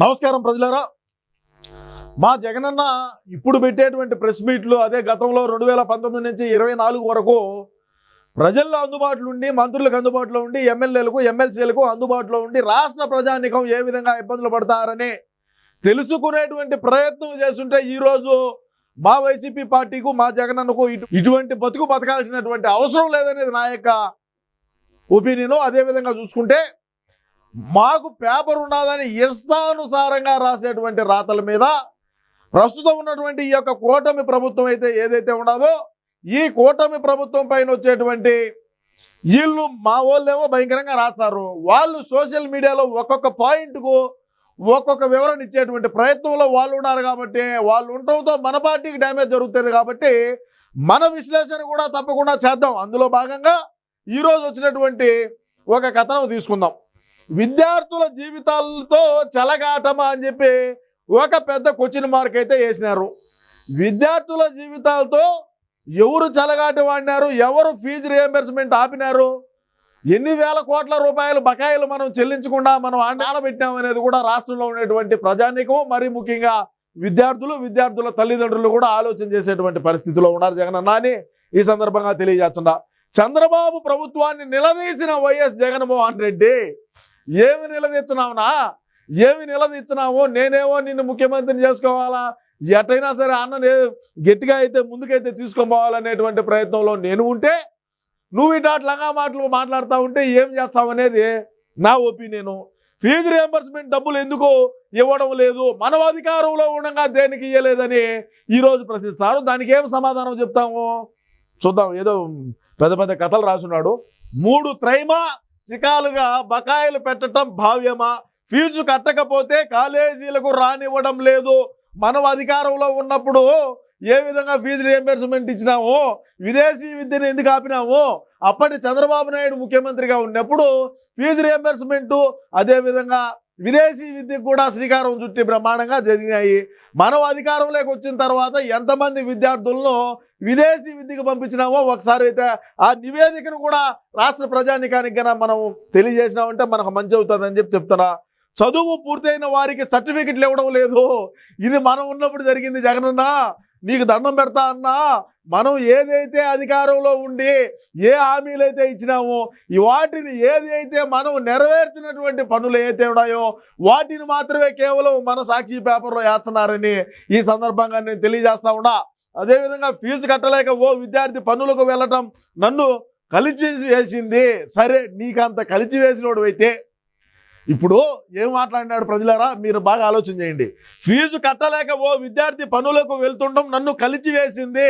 నమస్కారం ప్రజలారా. మా జగనన్న ఇప్పుడు పెట్టేటువంటి ప్రెస్ మీట్లు అదే గతంలో రెండు వేల పంతొమ్మిది నుంచి ఇరవై నాలుగు వరకు ప్రజల్లో అందుబాటులో ఉండి మంత్రులకు అందుబాటులో ఉండి ఎమ్మెల్యేలకు ఎమ్మెల్సీలకు అందుబాటులో ఉండి రాష్ట్ర ప్రజానికం ఏ విధంగా ఇబ్బందులు పడతారని తెలుసుకునేటువంటి ప్రయత్నం చేస్తుంటే ఈరోజు మా వైసీపీ పార్టీకు మా జగనన్నకు ఇటు ఇటువంటి బతుకు బతకాల్సినటువంటి అవసరం లేదనేది నా యొక్క ఒపీనియన్. అదేవిధంగా చూసుకుంటే మాకు పేపర్ ఉన్నదని ఇష్టానుసారంగా రాసేటువంటి రాతల మీద ప్రస్తుతం ఉన్నటువంటి ఈ యొక్క కూటమి ప్రభుత్వం అయితే ఏదైతే ఉన్నదో ఈ కూటమి ప్రభుత్వం పైన వచ్చేటువంటి వీళ్ళు మా వాళ్ళేమో భయంకరంగా రాస్తారు వాళ్ళు సోషల్ మీడియాలో ఒక్కొక్క పాయింట్కు ఒక్కొక్క వివరణ ఇచ్చేటువంటి ప్రయత్నంలో వాళ్ళు ఉన్నారు కాబట్టి వాళ్ళు ఉండటంతో మన పార్టీకి డ్యామేజ్ జరుగుతుంది కాబట్టి మన విశ్లేషణ కూడా తప్పకుండా చేద్దాం. అందులో భాగంగా ఈరోజు వచ్చినటువంటి ఒక కథనం తీసుకుందాం. విద్యార్థుల జీవితాలతో చెలగాటమా అని చెప్పి ఒక పెద్ద క్వశ్చన్ మార్క్ అయితే వేసినారు. విద్యార్థుల జీవితాలతో ఎవరు చెలగాట వాడినారు? ఎవరు ఫీజు రియంబర్స్మెంట్ ఆపినారు? ఎన్ని వేల కోట్ల రూపాయలు బకాయిలు మనం చెల్లించకుండా మనం ఆడబెట్టినాం అనేది కూడా రాష్ట్రంలో ఉండేటువంటి ప్రజానికం. మరి ముఖ్యంగా విద్యార్థులు విద్యార్థుల తల్లిదండ్రులు కూడా ఆలోచన చేసేటువంటి పరిస్థితిలో ఉన్నారు జగన్ అని ఈ సందర్భంగా తెలియజేస్తున్నా. చంద్రబాబు ప్రభుత్వాన్ని నిలదీసిన వైఎస్ జగన్మోహన్ రెడ్డి ఏమి నిలదీస్తున్నావునా? ఏమి నిలదీస్తున్నావో నేనేమో నిన్ను ముఖ్యమంత్రిని చేసుకోవాలా? ఎటైనా సరే అన్న గట్టిగా అయితే ముందుకైతే తీసుకోపోవాలనేటువంటి ప్రయత్నంలో నేను ఉంటే నువ్వు ఇటాట్లాగా లంగా మాటలు మాట్లాడుతూ ఉంటే ఏం చేస్తావు అనేది నా ఒపీనియను. ఫీజు రియంబర్స్మెంట్ డబ్బులు ఎందుకు ఇవ్వడం లేదు. మనం అధికారంలో ఉండగా దేనికి ఇవ్వలేదని ఈరోజు ప్రశ్నిస్తారు. దానికి ఏం సమాధానం చెప్తాము? చూద్దాం. ఏదో పెద్ద పెద్ద కథలు రాసున్నాడు. మూడు త్రైమా చికాలుగా బకాయిలు పెట్టడం భావ్యమా? ఫీజు కట్టకపోతే కాలేజీలకు రానివ్వడం లేదు. మనం అధికారంలో ఉన్నప్పుడు ఏ విధంగా ఫీజు రియంబర్స్మెంట్ ఇచ్చినాము విదేశీ విద్యను ఎందుకు ఆపినాము అప్పటి చంద్రబాబు నాయుడు ముఖ్యమంత్రిగా ఉన్నప్పుడు ఫీజు రియంబర్స్మెంటు అదేవిధంగా విదేశీ విద్యకు కూడా శ్రీకారం చుట్టి బ్రహ్మాండంగా జరిగినాయి. మనం అధికారంలోకి వచ్చిన తర్వాత ఎంతమంది విద్యార్థులను విదేశీ విద్యకు పంపించినామో ఒకసారి అయితే ఆ నివేదికను కూడా రాష్ట్ర ప్రజానికానికి కన్నా మనం తెలియజేసినామంటే మనకు మంచి అవుతుందని చెప్పి చెప్తున్నా. చదువు పూర్తయిన వారికి సర్టిఫికెట్లు ఇవ్వడం లేదు. ఇది మనం ఉన్నప్పుడు జరిగింది జగనన్న. నీకు దండం పెడతా అన్నా. మనం ఏదైతే అధికారంలో ఉండి ఏ హామీలు అయితే ఇచ్చినామో ఈ వాటిని ఏది అయితే మనం నెరవేర్చినటువంటి పనులు ఏదైతే ఉన్నాయో వాటిని మాత్రమే కేవలం మన సాక్షి పేపర్లో వేస్తున్నారని ఈ సందర్భంగా నేను తెలియజేస్తా ఉన్నా. అదేవిధంగా ఫీజు కట్టలేక ఓ విద్యార్థి పనులకు వెళ్ళటం నన్ను కలిచి వేసింది సరే నీకంత కలిచి వేసినోడు అయితే ఇప్పుడు ఏం మాట్లాడినాడు ప్రజలారా? మీరు బాగా ఆలోచన చేయండి. ఫీజు కట్టలేక ఓ విద్యార్థి పనులకు వెళ్తుండడం నన్ను కలిచి వేసింది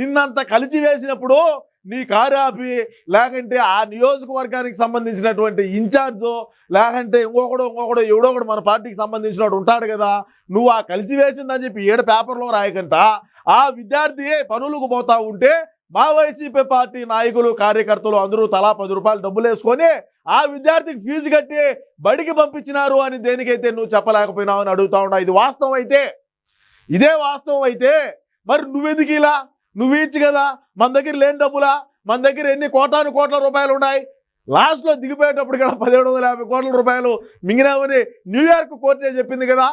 నిన్నంత కలిచి వేసినప్పుడు నీ కారు ఆపి లేకంటే ఆ నియోజకవర్గానికి సంబంధించినటువంటి ఇన్ఛార్జు లేకంటే ఇంకొకడు ఇంకొకడు ఎవడో ఒకడు మన పార్టీకి సంబంధించినోడు ఉంటాడు కదా. నువ్వు ఆ కలిసి వేసిందని చెప్పి ఏడు పేపర్లో రాయకంట. ఆ విద్యార్థి పనులకు పోతా ఉంటే మా వైసీపీ పార్టీ నాయకులు కార్యకర్తలు అందరూ తలా పది రూపాయలు డబ్బులు వేసుకొని ఆ విద్యార్థికి ఫీజు కట్టి బడికి పంపించినారు అని దేనికైతే నువ్వు చెప్పలేకపోయినావు అని అడుగుతా ఉన్నా? ఇది వాస్తవం అయితే. ఇదే వాస్తవం అయితే. మరి నువ్వెందుకు ఇలా? నువ్వు ఇచ్చు కదా? మన దగ్గర లేని డబ్బులా? మన దగ్గర ఎన్ని కోటాను కోట్ల రూపాయలు ఉన్నాయి? లాస్ట్లో దిగిపోయేటప్పుడు కూడా పదిహేడు వందల యాభై కోట్ల రూపాయలు మింగినామని న్యూయార్క్ కోర్టే చెప్పింది కదా?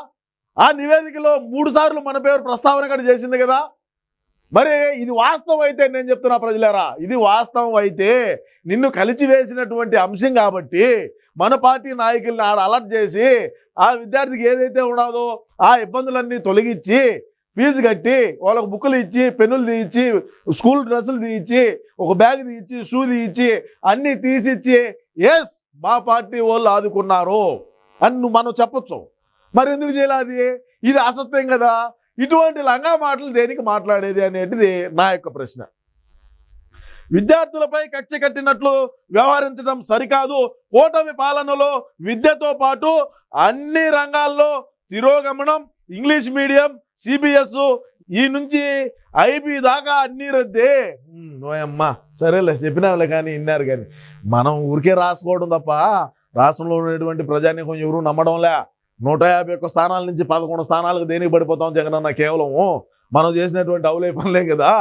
ఆ నివేదికలో మూడు సార్లు మన పేరు ప్రస్తావన కూడా చేసింది కదా? మరి ఇది వాస్తవం అయితే నేను చెప్తున్నా ప్రజలారా ఇది వాస్తవం అయితే నిన్ను కలిచి వేసినటువంటి అంశం కాబట్టి మన పార్టీ నాయకుల్ని ఆడ అలర్ట్ చేసి ఆ విద్యార్థికి ఏదైతే ఉన్నదో ఆ ఇబ్బందులన్నీ తొలగించి ఫీజు కట్టి వాళ్ళకు బుక్కులు ఇచ్చి పెన్నులు తీయించి స్కూల్ డ్రెస్సులు తీయించి ఒక బ్యాగ్ తీయించి షూ తీయించి అన్నీ తీసిచ్చి ఎస్ మా పార్టీ వాళ్ళు ఆదుకున్నారు అని మనం చెప్పొచ్చు. మరి ఎందుకు చేయాలి అది? ఇది అసత్యం కదా. ఇటువంటి లంగా మాటలు దేనికి మాట్లాడేది అనేటిది నా యొక్క ప్రశ్న. విద్యార్థులపై కక్ష కట్టినట్లు వ్యవహరించడం సరికాదు. కూటమి పాలనలో విద్యతో పాటు అన్ని రంగాల్లో తిరోగమనం ఇంగ్లీష్ మీడియం సిబిఎస్ ఈ నుంచి ఐబీ దాకా అన్ని రద్దే. ఉమ్, ఓయమ్మా. సరేలే చెప్పినావులే కానీ విన్నారు కానీ. మనం ఊరికే రాసుకోవడం తప్ప రాష్ట్రంలో ఉన్నటువంటి ప్రజానీకం ఎవరు నమ్మడంలే. నూట యాభై ఒక్క స్థానాల నుంచి పదకొండు స్థానాలకు దేనికి పడిపోతాం జగనన్న? కేవలము మనం చేసినటువంటి అవులే పనులే కదా.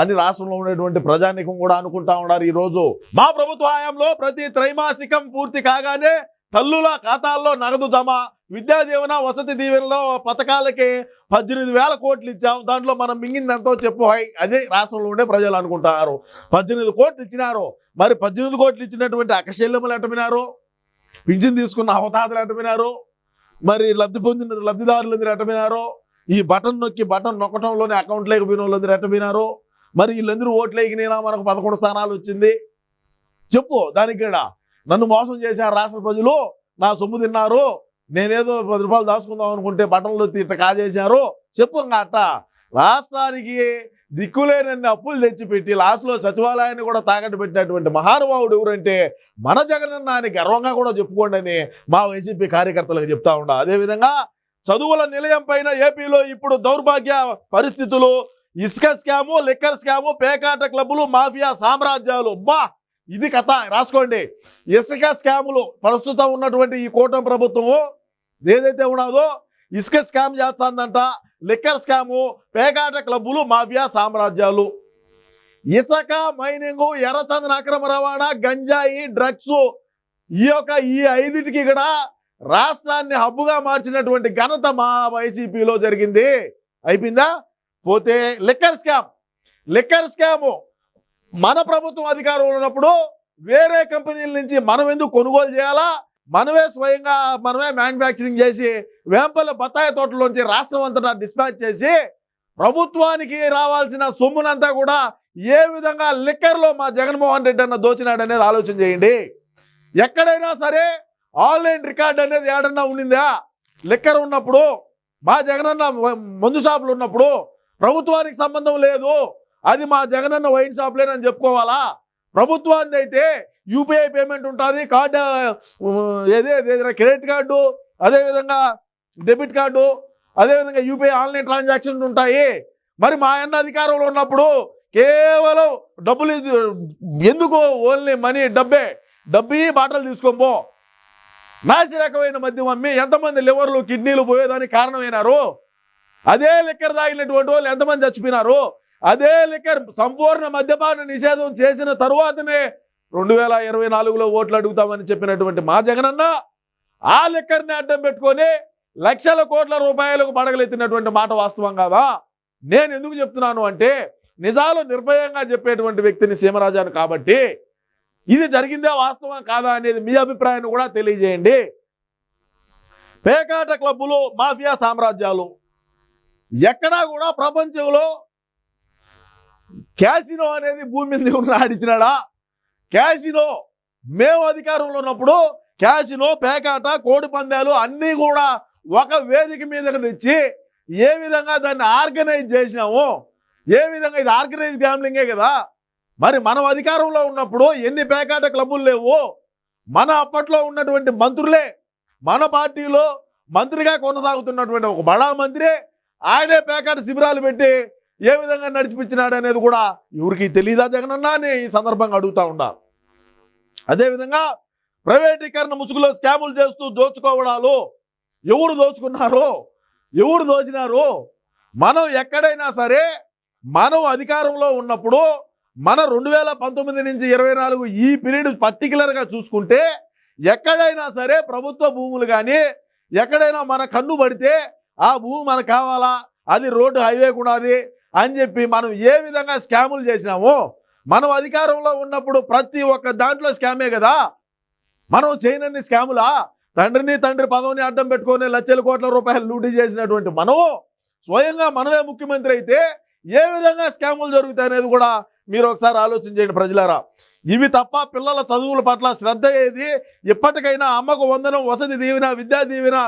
అని రాష్ట్రంలో ఉండేటువంటి ప్రజానికం కూడా అనుకుంటా ఉన్నారు ఈరోజు. మా ప్రభుత్వ హయాంలో ప్రతి త్రైమాసికం పూర్తి కాగానే తల్లుల ఖాతాల్లో నగదు జమ విద్యా దీవెన వసతి దీవెనలో పథకాలకి పద్దెనిమిది వేల కోట్లు ఇచ్చాం. దాంట్లో మనం మింగింది ఎంతో చెప్పు. హై అదే రాష్ట్రంలో ఉండే ప్రజలు అనుకుంటున్నారు పద్దెనిమిది కోట్లు ఇచ్చినారు. మరి పద్దెనిమిది కోట్లు ఇచ్చినటువంటి అకశల్యములు ఎట్టమినారు పింఛన్ తీసుకున్న అవతాతలు ఎట్టమినారు మరి లబ్ధి పొందిన లబ్ధిదారులు ఎందుకు ఎట్టమినారు ఈ బటన్ నొక్కి బటన్ నొక్కటంలోనే అకౌంట్ లేకపోయిన వాళ్ళు ఎందుకు మరి వీళ్ళందరూ ఓట్లు వేయకినా మనకు పదకొండు స్థానాలు వచ్చింది. చెప్పు దానికి కూడా నన్ను మోసం చేశారు రాష్ట్ర ప్రజలు నా సొమ్ము తిన్నారు. నేనేదో పది రూపాయలు దాచుకుందాం అనుకుంటే బటన్లు తిట్ట కాజేశారు. చెప్పు ఇంకా అట్ట. రాష్ట్రానికి దిక్కులేనన్ని అప్పులు తెచ్చిపెట్టి లాస్ట్లో సచివాలయాన్ని కూడా తాకట్టు పెట్టినటువంటి మహానుభావుడు ఎవరంటే మన జగనన్న అని గర్వంగా కూడా చెప్పుకోండి అని మా వైసీపీ కార్యకర్తలకు చెప్తా ఉన్నా. అదేవిధంగా చదువుల నిలయం పైన ఏపీలో ఇప్పుడు దౌర్భాగ్య పరిస్థితులు ఇసుక స్కాము లిక్కర్ స్కాము పేకాట క్లబ్బులు మాఫియా సామ్రాజ్యాలు. బా ఇది కథ. రాసుకోండి. ఇసుక స్కాములు ప్రస్తుతం ఉన్నటువంటి ఈ కూటమి ప్రభుత్వము ఏదైతే ఉన్నదో ఇసుక స్కామ్ చేస్తుందంట. లిక్కర్ స్కాము పేకాట క్లబ్బులు మాఫియా సామ్రాజ్యాలు. ఇసుక మైనింగ్ ఎర్రచందన అక్రమ రవాణా గంజాయి డ్రగ్స్ ఈ యొక్క ఈ ఐదింటికి కూడా రాష్ట్రాన్ని హబ్బుగా మార్చినటువంటి ఘనత మా వైసీపీలో జరిగింది. అయిపోయిందా? పోతే లిక్కర్ స్కామ్. Liquor scam. మన ప్రభుత్వం అధికారంలో ఉన్నప్పుడు వేరే కంపెనీల నుంచి మనం ఎందుకు కొనుగోలు చేయాలా? మనమే స్వయంగా మనమే మ్యానుఫ్యాక్చరింగ్ చేసి వేంపల్ల బత్తాయి తోటలోంచి రాష్ట్రం అంతటా డిస్పాచ్ చేసి ప్రభుత్వానికి రావాల్సిన సొమ్మునంతా కూడా ఏ విధంగా లిక్కర్లో మా జగన్మోహన్ రెడ్డి అన్న దోచినాడు అనేది ఆలోచన చేయండి. ఎక్కడైనా సరే ఆన్లైన్ రికార్డ్ అనేది ఏడన్నా ఉండిందా? లిక్కర్ ఉన్నప్పుడు మా జగనన్న మందు షాపులు ఉన్నప్పుడు ప్రభుత్వానికి సంబంధం లేదు. అది మా జగనన్న వైన్ షాప్లేనని చెప్పుకోవాలా? ప్రభుత్వానికి అయితే యూపీఐ పేమెంట్ ఉంటుంది కార్డు ఏదే క్రెడిట్ కార్డు అదేవిధంగా డెబిట్ కార్డు అదేవిధంగా యూపీఐ ఆన్లైన్ ట్రాన్సాక్షన్స్ ఉంటాయి. మరి మా అన్న అధికారంలో ఉన్నప్పుడు కేవలం డబ్బులు ఎందుకు ఓన్లీ మనీ డబ్బే? డబ్బి బాటలు తీసుకోబో నాసి రకమైన మద్యం అమ్మి ఎంతమంది లివర్లు కిడ్నీలు పోయేదానికి కారణమైనారు? అదే లిక్కర్ తాగినటువంటి వాళ్ళు ఎంతమంది చచ్చిపోయినారు? అదే లిక్కర్ సంపూర్ణ మద్యపాన నిషేధం చేసిన తరువాతనే రెండు వేల ఇరవై నాలుగులో ఓట్లు అడుగుతామని చెప్పినటువంటి మా జగనన్న ఆ లెక్కర్ని అడ్డం పెట్టుకొని లక్షల కోట్ల రూపాయలకు పడగలెత్తినటువంటి మాట వాస్తవం కాదా? నేను ఎందుకు చెప్తున్నాను అంటే నిజాలు నిర్భయంగా చెప్పేటువంటి వ్యక్తిని సీమరాజాను కాబట్టి ఇది జరిగిందే వాస్తవం కాదా అనేది మీ అభిప్రాయాన్ని కూడా తెలియజేయండి. పేకాట క్లబ్బులు మాఫియా సామ్రాజ్యాలు ఎక్కడా కూడా ప్రపంచంలో క్యాసినో అనేది భూమి మీద ఉన్న ఆడిచ్చినాడా? క్యాసినో. మేము అధికారంలో ఉన్నప్పుడు క్యాసినో పేకాట కోడి పందాలు అన్నీ కూడా ఒక వేదిక మీదకి తెచ్చి ఏ విధంగా దాన్ని ఆర్గనైజ్ చేసినాము ఏ విధంగా ఇది ఆర్గనైజ్ గ్యాంబ్లింగే కదా. మరి మనం అధికారంలో ఉన్నప్పుడు ఎన్ని పేకాట క్లబ్బులు లేవు మన అప్పట్లో ఉన్నటువంటి మంత్రులే మన పార్టీలో మంత్రిగా కొనసాగుతున్నటువంటి ఒక బడా మంత్రి ఆయనే పేకాట శిబిరాలు పెట్టి ఏ విధంగా నడిపించినాడు అనేది కూడా ఎవరికి తెలియదా జగనన్న అని ఈ సందర్భంగా అడుగుతా ఉన్నారు అదేవిధంగా ప్రైవేటీకరణ ముసుగులో స్కాములు చేస్తూ దోచుకోవడాలు ఎవరు దోచుకున్నారు? ఎవరు దోచినారు? మనం ఎక్కడైనా సరే మనం అధికారంలో ఉన్నప్పుడు మన రెండు వేల పంతొమ్మిది నుంచి ఇరవై నాలుగు ఈ పీరియడ్ పర్టికులర్గా చూసుకుంటే ఎక్కడైనా సరే ప్రభుత్వ భూములు కానీ ఎక్కడైనా మన కన్ను పడితే ఆ భూమి మనకు కావాలా? అది రోడ్డు హైవే కూడా అది. అని చెప్పి మనం ఏ విధంగా స్కాములు చేసినామో మనం అధికారంలో ఉన్నప్పుడు ప్రతి ఒక్క దాంట్లో స్కామే కదా. మనం చేయనన్ని స్కాములా? తండ్రిని తండ్రి పదవిని అడ్డం పెట్టుకొని లక్షల కోట్ల రూపాయలు లూటీ చేసినటువంటి మనము స్వయంగా మనమే ముఖ్యమంత్రి అయితే ఏ విధంగా స్కాములు జరుగుతాయి అనేది కూడా మీరు ఒకసారి ఆలోచన చేయండి ప్రజలారా. ఇవి తప్ప పిల్లల చదువుల పట్ల శ్రద్ధ ఏది? ఇప్పటికైనా అమ్మకు వందనం వసతి దీవెన విద్యా దీవెన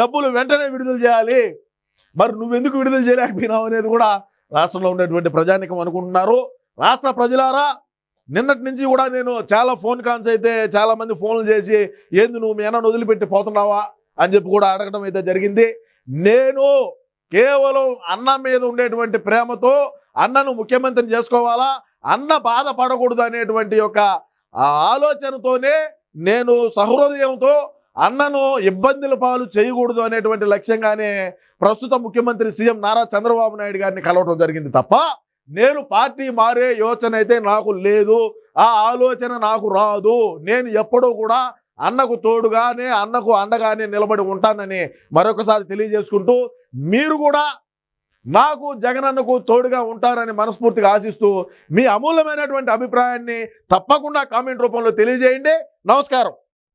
డబ్బులు వెంటనే విడుదల చేయాలి. మరి నువ్వెందుకు విడుదల చేయలేకపోయినావు అనేది కూడా రాష్ట్రంలో ఉన్నటువంటి ప్రజానికం అనుకుంటున్నారు. రాష్ట్ర ప్రజలారా నిన్నటి నుంచి కూడా నేను చాలా ఫోన్ కాల్స్ అయితే చాలా మంది ఫోన్లు చేసి ఏంది నువ్వు మీ అన్నను వదిలిపెట్టి పోతున్నావా? అని చెప్పి కూడా అడగడం అయితే జరిగింది. నేను కేవలం అన్న మీద ఉండేటువంటి ప్రేమతో అన్నను ముఖ్యమంత్రిని చేసుకోవాలా అన్న బాధపడకూడదు అనేటువంటి యొక్క ఆలోచనతోనే నేను సహృదయంతో అన్నను ఇబ్బందుల పాలు చేయకూడదు అనేటువంటి లక్ష్యంగానే ప్రస్తుత ముఖ్యమంత్రి సీఎం నారా చంద్రబాబు నాయుడు గారిని కలవటం జరిగింది తప్ప నేను పార్టీ మారే యోచన అయితే నాకు లేదు ఆ ఆలోచన నాకు రాదు. నేను ఎప్పుడూ కూడా అన్నకు తోడుగానే అన్నకు అండగానే నిలబడి ఉంటానని మరొకసారి తెలియజేసుకుంటూ మీరు కూడా నాకు జగనన్నకు తోడుగా ఉంటారని మనస్ఫూర్తిగా ఆశిస్తూ మీ అమూల్యమైనటువంటి అభిప్రాయాన్ని తప్పకుండా కామెంట్ రూపంలో తెలియజేయండి. నమస్కారం.